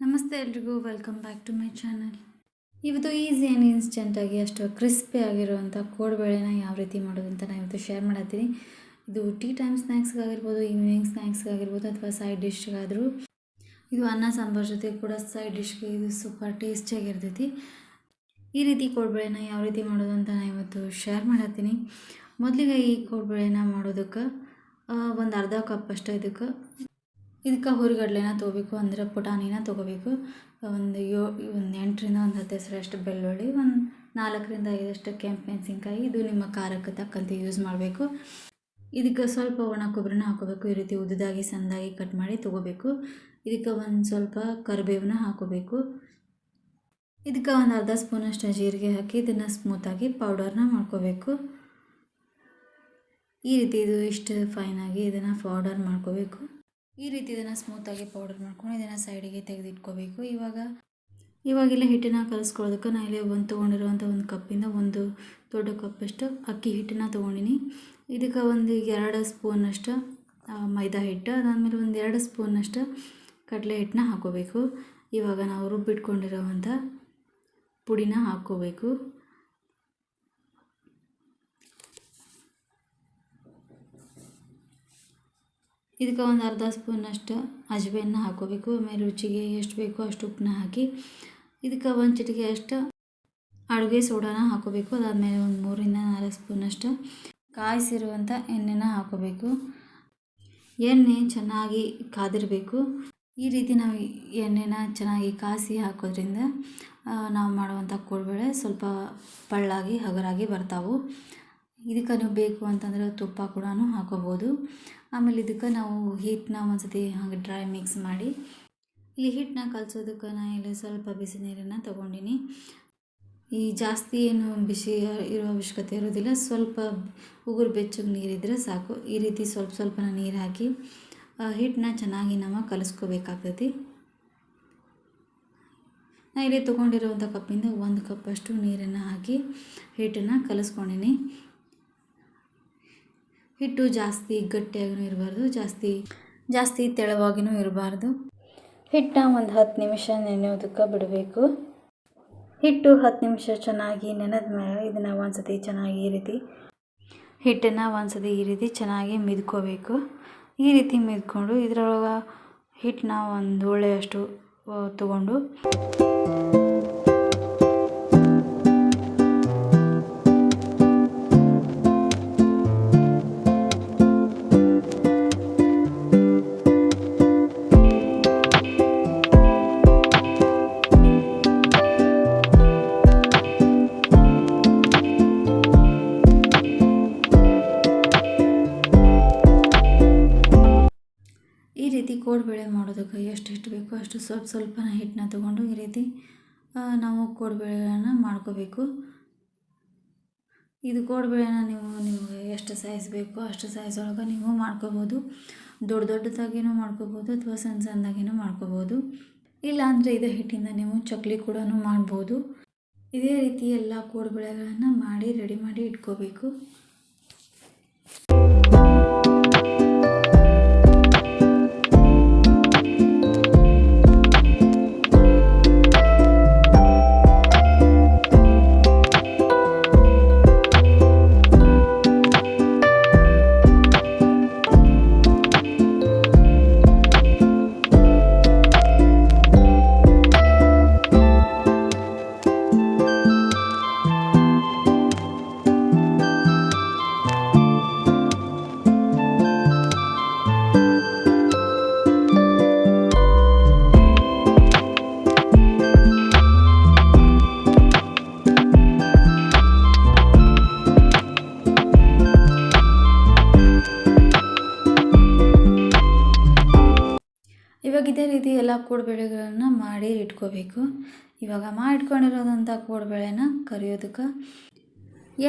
ನಮಸ್ತೆ ಎಲ್ರಿಗೂ welcome back to my channel ಇವತ್ತು ಈಸಿ ಆ್ಯಂಡ್ ಇನ್ಸ್ಟೆಂಟಾಗಿ ಅಷ್ಟು ಕ್ರಿಸ್ಪಿ ಆಗಿರುವಂಥ ಕೋಡ್ಬೇಳೆನ ಯಾವ ರೀತಿ ಮಾಡೋದು ಅಂತ ನಾನು ಇವತ್ತು ಶೇರ್ ಮಾಡತ್ತೀನಿ. ಇದು ಟೀ ಟೈಮ್ ಸ್ನ್ಯಾಕ್ಸ್ಗಾಗಿರ್ಬೋದು ಈವ್ನಿಂಗ್ ಸ್ನ್ಯಾಕ್ಸ್ಗಾಗಿರ್ಬೋದು ಅಥವಾ ಸೈಡ್ ಡಿಶ್ಗಾದರೂ ಇದು ಅನ್ನ, ಸಾಂಬಾರು ಜೊತೆ ಕೂಡ ಸೈಡ್ ಡಿಶ್ಗೆ ಇದು ಸೂಪರ್ ಟೇಸ್ಟಿಯಾಗಿರ್ತೈತಿ ಈ ರೀತಿ ಕೋಡ್ಬೇಳೆನ ಯಾವ ರೀತಿ ಮಾಡೋದು ಅಂತ ನಾನು ಇವತ್ತು ಶೇರ್ ಮಾಡತ್ತೀನಿ. ಮೊದಲಿಗೆ ಈ ಕೋಡ್ಬೇಳೆನ ಮಾಡೋದಕ್ಕೆ ಒಂದು ಅರ್ಧ ಕಪ್ ಅಷ್ಟೇ ಇದಕ್ಕೆ. ಇದಕ್ಕೆ ಹುರಿಗಡ್ಲೆನ ತೊಗೋಬೇಕು ಅಂದರೆ ಪುಟಾಣಿನ ತೊಗೋಬೇಕು. ಒಂದು ಯೋ, ಒಂದು ಎಂಟರಿಂದ ಒಂದು ಹತ್ತು ಹೆಸರಷ್ಟು ಬೆಳ್ಳುಳ್ಳಿ, ಒಂದು ನಾಲ್ಕರಿಂದ ಐದಷ್ಟು ಕೆಂಪು ಮೆಣಸಿನ್ಕಾಯಿ. ಇದು ನಿಮ್ಮ ಖಾರಕ್ಕೆ ತಕ್ಕಂತೆ ಯೂಸ್ ಮಾಡಬೇಕು. ಇದಕ್ಕೆ ಸ್ವಲ್ಪ ಒಣ ಕೊಬ್ಬರಿನ ಹಾಕೋಬೇಕು. ಈ ರೀತಿ ಉದ್ದದಾಗಿ ಸಂದಾಗಿ ಕಟ್ ಮಾಡಿ ತೊಗೋಬೇಕು. ಇದಕ್ಕೆ ಒಂದು ಸ್ವಲ್ಪ ಕರಿಬೇವನ್ನ ಹಾಕೋಬೇಕು. ಇದಕ್ಕೆ ಒಂದು ಅರ್ಧ ಸ್ಪೂನಷ್ಟು ಜೀರಿಗೆ ಹಾಕಿ ಇದನ್ನು ಸ್ಮೂತಾಗಿ ಪೌಡರ್ನ ಮಾಡ್ಕೋಬೇಕು. ಈ ರೀತಿ ಇದು ಇಷ್ಟು ಫೈನಾಗಿ ಇದನ್ನು ಪೌಡರ್ ಮಾಡ್ಕೋಬೇಕು. ಈ ರೀತಿ ಇದನ್ನು ಸ್ಮೂತಾಗಿ ಪೌಡರ್ ಮಾಡ್ಕೊಂಡು ಇದನ್ನು ಸೈಡಿಗೆ ತೆಗೆದಿಟ್ಕೋಬೇಕು. ಇವಾಗ ಇವಾಗೆಲ್ಲ ಹಿಟ್ಟನ್ನು ಕಲಿಸ್ಕೊಳ್ಳೋದಕ್ಕೆ ನಾನು ಇಲ್ಲಿ ಒಂದು ತೊಗೊಂಡಿರುವಂಥ ಒಂದು ಕಪ್ಪಿಂದ ಒಂದು ದೊಡ್ಡ ಕಪ್ಪಷ್ಟು ಅಕ್ಕಿ ಹಿಟ್ಟನ್ನು ತೊಗೊಂಡಿನಿ. ಇದಕ್ಕೆ ಒಂದು ಎರಡು ಸ್ಪೂನಷ್ಟು ಮೈದಾ ಹಿಟ್ಟು, ಅದಾದಮೇಲೆ ಒಂದು ಎರಡು ಸ್ಪೂನಷ್ಟು ಕಡಲೆ ಹಿಟ್ಟನ್ನ ಹಾಕೋಬೇಕು ಇವಾಗ ನಾವು ರುಬ್ಬಿಟ್ಕೊಂಡಿರೋವಂಥ ಪುಡಿನ ಹಾಕ್ಕೋಬೇಕು. ಇದಕ್ಕೆ ಒಂದು ಅರ್ಧ ಸ್ಪೂನಷ್ಟು ಅಜ್ವೇನ ಹಾಕೋಬೇಕು, ಆಮೇಲೆ ರುಚಿಗೆ ಎಷ್ಟು ಬೇಕೋ ಅಷ್ಟು ಉಪ್ಪನ್ನ ಹಾಕಿ ಇದಕ್ಕೆ ಒಂದು ಚಿಟಿಕೆ ಅಷ್ಟು ಅಡುಗೆ ಸೋಡಾನ ಹಾಕೋಬೇಕು. ಅದಾದಮೇಲೆ ಒಂದು ಮೂರಿಂದ ನಾಲ್ಕು ಸ್ಪೂನಷ್ಟು ಕಾಯಿಸಿರುವಂಥ ಎಣ್ಣೆನ ಹಾಕೋಬೇಕು. ಎಣ್ಣೆ ಚೆನ್ನಾಗಿ ಕಾದಿರಬೇಕು. ಈ ರೀತಿ ನಾವು ಎಣ್ಣೆನ ಚೆನ್ನಾಗಿ ಕಾಯಿಸಿ ಹಾಕೋದ್ರಿಂದ ನಾವು ಮಾಡುವಂಥ ಕೋಡ್ಬೇಳೆ ಸ್ವಲ್ಪ ಪಳ್ಳಾಗಿ, ಹಗರಾಗಿ ಬರ್ತಾವು. ಇದಕ್ಕೆ ನೀವು ಬೇಕು ಅಂತಂದರೆ ತುಪ್ಪ ಕೂಡ ಹಾಕೋಬೋದು. ಆಮೇಲೆ ಇದಕ್ಕೆ ನಾವು ಹಿಟ್ಟನ್ನ ಒಂದ್ಸತಿ ಹಾಗೆ ಡ್ರೈ ಮಿಕ್ಸ್ ಮಾಡಿ ಇಲ್ಲಿ ಹಿಟ್ಟನ್ನ ಕಲಸೋದಕ್ಕೆ ನಾನು ಇಲ್ಲಿ ಸ್ವಲ್ಪ ಬಿಸಿ ನೀರನ್ನು ತೊಗೊಂಡಿನಿ. ಈ ಜಾಸ್ತಿ ಏನು ಬಿಸಿ ಇರೋ ಅವಶ್ಯಕತೆ ಇರೋದಿಲ್ಲ, ಸ್ವಲ್ಪ ಉಗುರು ಬೆಚ್ಚಗೆ ನೀರಿದ್ದರೆ ಸಾಕು. ಈ ರೀತಿ ಸ್ವಲ್ಪ ಸ್ವಲ್ಪನ ನೀರು ಹಾಕಿ ಹಿಟ್ಟನ್ನ ಚೆನ್ನಾಗಿ ನಾವು ಕಲಿಸ್ಕೋಬೇಕಾಗ್ತೈತಿ. ನಾನು ಇಲ್ಲಿ ತೊಗೊಂಡಿರುವಂಥ ಕಪ್ಪಿಂದ ಒಂದು ಕಪ್ಪಷ್ಟು ನೀರನ್ನು ಹಾಕಿ ಹಿಟ್ಟನ್ನು ಕಲಿಸ್ಕೊಂಡಿನಿ. ಹಿಟ್ಟು ಜಾಸ್ತಿ ಗಟ್ಟಿಯಾಗೂ ಇರಬಾರ್ದು, ಜಾಸ್ತಿ ಜಾಸ್ತಿ ತೆಳುವಾಗಿನೂ ಇರಬಾರ್ದು. ಹಿಟ್ಟನ್ನ ಒಂದು ಹತ್ತು ನಿಮಿಷ ನೆನೆಯೋದಕ್ಕೆ ಬಿಡಬೇಕು. ಹಿಟ್ಟು ಹತ್ತು ನಿಮಿಷ ಚೆನ್ನಾಗಿ ನೆನೆದ ಮೇಲೆ ಇದನ್ನು ಒಂದು ಸತಿ ಚೆನ್ನಾಗಿ ಈ ರೀತಿ, ಹಿಟ್ಟನ್ನು ಒಂದು ಸತಿ ಈ ರೀತಿ ಚೆನ್ನಾಗಿ ಮಿದ್ಕೋಬೇಕು. ಈ ರೀತಿ ಮಿದ್ಕೊಂಡು ಇದರೊಳಗೆ ಹಿಟ್ಟನ್ನ ಒಂದು ಒಳ್ಳೆಯಷ್ಟು ತಗೊಂಡು ರೀತಿ ಕೋಡ್ಬೇಳೆ ಮಾಡೋದಕ್ಕೆ ಎಷ್ಟು ಹಿಟ್ಟು ಬೇಕೋ ಅಷ್ಟು ಸ್ವಲ್ಪ ಸ್ವಲ್ಪನ ಹಿಟ್ಟನ್ನ ತೊಗೊಂಡು ಈ ರೀತಿ ನಾವು ಕೋಡ್ಬೇಳೆಗಳನ್ನ ಮಾಡ್ಕೋಬೇಕು. ಇದು ಕೋಡ್ಬೇಳೆನ ನೀವು, ನಿಮಗೆ ಎಷ್ಟು ಸೈಜ್ ಬೇಕೋ ಅಷ್ಟು ಸೈಜ್ ಒಳಗೆ ನೀವು ಮಾಡ್ಕೋಬೋದು. ದೊಡ್ಡ ದೊಡ್ಡದಾಗಿನೂ ಮಾಡ್ಕೋಬೋದು ಅಥವಾ ಸಣ್ಣ ಸಣ್ಣದಾಗಿನೂ ಮಾಡ್ಕೋಬೋದು. ಇಲ್ಲಾಂದರೆ ಇದೇ ಹಿಟ್ಟಿಂದ ನೀವು ಚಕ್ಲಿ ಕೂಡ ಮಾಡ್ಬೋದು. ಇದೇ ರೀತಿ ಎಲ್ಲ ಕೋಡ್ಬೇಳೆಗಳನ್ನು ಮಾಡಿ, ರೆಡಿ ಮಾಡಿ ಇಟ್ಕೋಬೇಕು. ಎಲ್ಲ ಕೂಡುಬೇಳೆಗಳನ್ನ ಮಾಡಿ ಇಟ್ಕೋಬೇಕು. ಇವಾಗ ಮಾಡಿಟ್ಕೊಂಡಿರೋದಂಥ ಕೂಡುಬೇಳೆನ ಕರಿಯೋದಕ್ಕೆ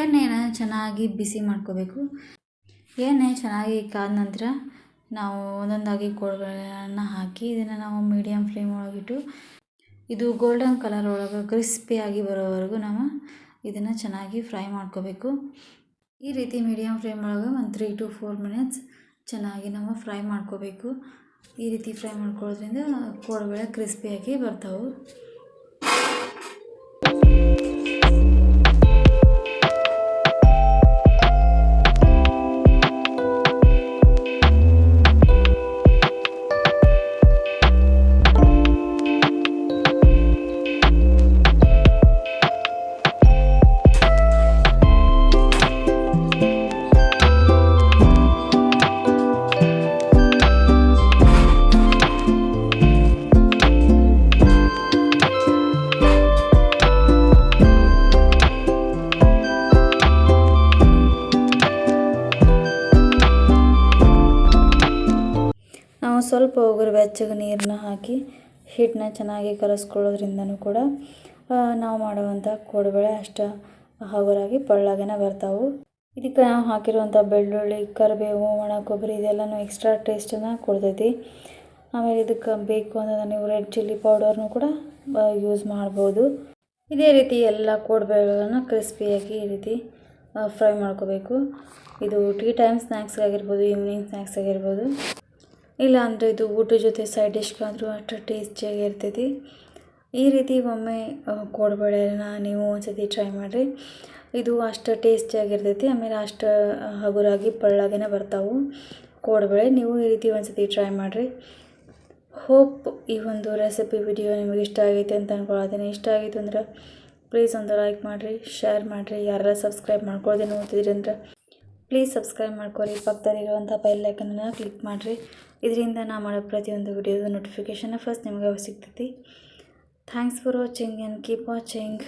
ಎಣ್ಣೆನ ಚೆನ್ನಾಗಿ ಬಿಸಿ ಮಾಡ್ಕೋಬೇಕು. ಎಣ್ಣೆ ಚೆನ್ನಾಗಿ ಕಾದ ನಂತರ ನಾವು ಒಂದೊಂದಾಗಿ ಕೋಡ್ಬೇಳೆನ ಹಾಕಿ ಇದನ್ನು ನಾವು ಮೀಡಿಯಮ್ ಫ್ಲೇಮ್ ಒಳಗಿಟ್ಟು ಇದು ಗೋಲ್ಡನ್ ಕಲರ್ ಒಳಗೆ ಕ್ರಿಸ್ಪಿಯಾಗಿ ಬರೋವರೆಗೂ ನಾವು ಇದನ್ನು ಚೆನ್ನಾಗಿ ಫ್ರೈ ಮಾಡ್ಕೋಬೇಕು. ಈ ರೀತಿ ಮೀಡಿಯಮ್ ಫ್ಲೇಮ್ ಒಳಗೆ ಒಂದು ತ್ರೀ ಟು ಫೋರ್ ಮಿನಿಟ್ಸ್ ಚೆನ್ನಾಗಿ ನಾವು ಫ್ರೈ ಮಾಡ್ಕೋಬೇಕು. ಈ ರೀತಿ ಫ್ರೈ ಮಾಡ್ಕೊಳ್ಳೋದ್ರಿಂದ ಕೋಡುಬಳೆ ಕ್ರಿಸ್ಪಿಯಾಗಿ ಬರ್ತಾವೆ. ಸ್ವಲ್ಪ ಉಗುರು ಬೆಚ್ಚಗೆ ನೀರನ್ನ ಹಾಕಿ ಹಿಟ್ಟನ್ನ ಚೆನ್ನಾಗಿ ಕಲಸ್ಕೊಳ್ಳೋದ್ರಿಂದನೂ ಕೂಡ ನಾವು ಮಾಡುವಂಥ ಕೋಡುಬಳೆ ಅಷ್ಟು ಹಗುರಾಗಿ ಪಳ್ಳಾಗೇನ ಬರ್ತಾವೆ. ಇದಕ್ಕೆ ನಾವು ಹಾಕಿರುವಂಥ ಬೆಳ್ಳುಳ್ಳಿ, ಕರಿಬೇವು, ಒಣ ಕೊಬ್ಬರಿ ಇದೆಲ್ಲನೂ ಎಕ್ಸ್ಟ್ರಾ ಟೇಸ್ಟನ್ನ ಕೊಡ್ತೈತಿ. ಆಮೇಲೆ ಇದಕ್ಕೆ ಬೇಕು ಅಂತಂದ್ರೆ ನೀವು ರೆಡ್ ಚಿಲ್ಲಿ ಪೌಡರ್ನು ಕೂಡ ಯೂಸ್ ಮಾಡ್ಬೋದು. ಇದೇ ರೀತಿ ಎಲ್ಲ ಕೋಡುಬಳೆಗಳನ್ನು ಕ್ರಿಸ್ಪಿಯಾಗಿ ಈ ರೀತಿ ಫ್ರೈ ಮಾಡ್ಕೋಬೇಕು. ಇದು ಟೀ ಟೈಮ್ ಸ್ನ್ಯಾಕ್ಸ್ ಆಗಿರ್ಬೋದು ಈವ್ನಿಂಗ್ ಸ್ನ್ಯಾಕ್ಸ್ ಆಗಿರ್ಬೋದು. ಇಲ್ಲ ಅಂದರೆ ಇದು ಊಟದ ಜೊತೆ ಸೈಡ್ ಡಿಶ್ಗಾದರೂ ಅಷ್ಟು ಟೇಸ್ಟಿಯಾಗಿ ಇರ್ತೈತಿ. ಈ ರೀತಿ ಒಮ್ಮೆ ಕೋಡುಬಳೆನ ನೀವು ಒಂದ್ಸತಿ ಟ್ರೈ ಮಾಡಿರಿ. ಇದು ಅಷ್ಟು ಟೇಸ್ಟಿಯಾಗಿರ್ತೈತಿ ಆಮೇಲೆ ಅಷ್ಟು ಹಗುರಾಗಿ ಪಳ್ಳಾಗೇನೆ ಬರ್ತಾವೆ ಕೋಡುಬಳೆ. ನೀವು ಈ ರೀತಿ ಒಂದ್ಸತಿ ಟ್ರೈ ಮಾಡಿರಿ. ಹೋಪ್ ಈ ಒಂದು ರೆಸಿಪಿ ವಿಡಿಯೋ ನಿಮಗೆ ಇಷ್ಟ ಆಗೈತೆ ಅಂತ ಅನ್ಕೊಳತ್ತೀನಿ ಇಷ್ಟ ಆಗಿತ್ತು ಅಂದ್ರೆ ಪ್ಲೀಸ್ ಒಂದು ಲೈಕ್ ಮಾಡಿರಿ ಶೇರ್ ಮಾಡಿರಿ. ಯಾರೆಲ್ಲ ಸಬ್ಸ್ಕ್ರೈಬ್ ಮಾಡ್ಕೊಳ್ಳೋದೇ ನೋಡ್ತಿದ್ರಿ ಅಂದ್ರೆ ಪ್ಲೀಸ್ ಸಬ್ಸ್ಕ್ರೈಬ್ ಮಾಡ್ಕೊಳ್ಳಿ. ಪಕ್ಕದಲ್ಲಿರುವಂಥ ಬೆಲ್ ಐಕನನ್ನು ಕ್ಲಿಕ್ ಮಾಡಿರಿ. ಇದರಿಂದ ನಾ ಮಾಡೋ ಪ್ರತಿಯೊಂದು ವಿಡಿಯೋದ ನೋಟಿಫಿಕೇಷನ್ ಫಸ್ಟ್ ನಿಮಗೆ ಸಿಗ್ತೈತಿ. Thanks for watching and keep watching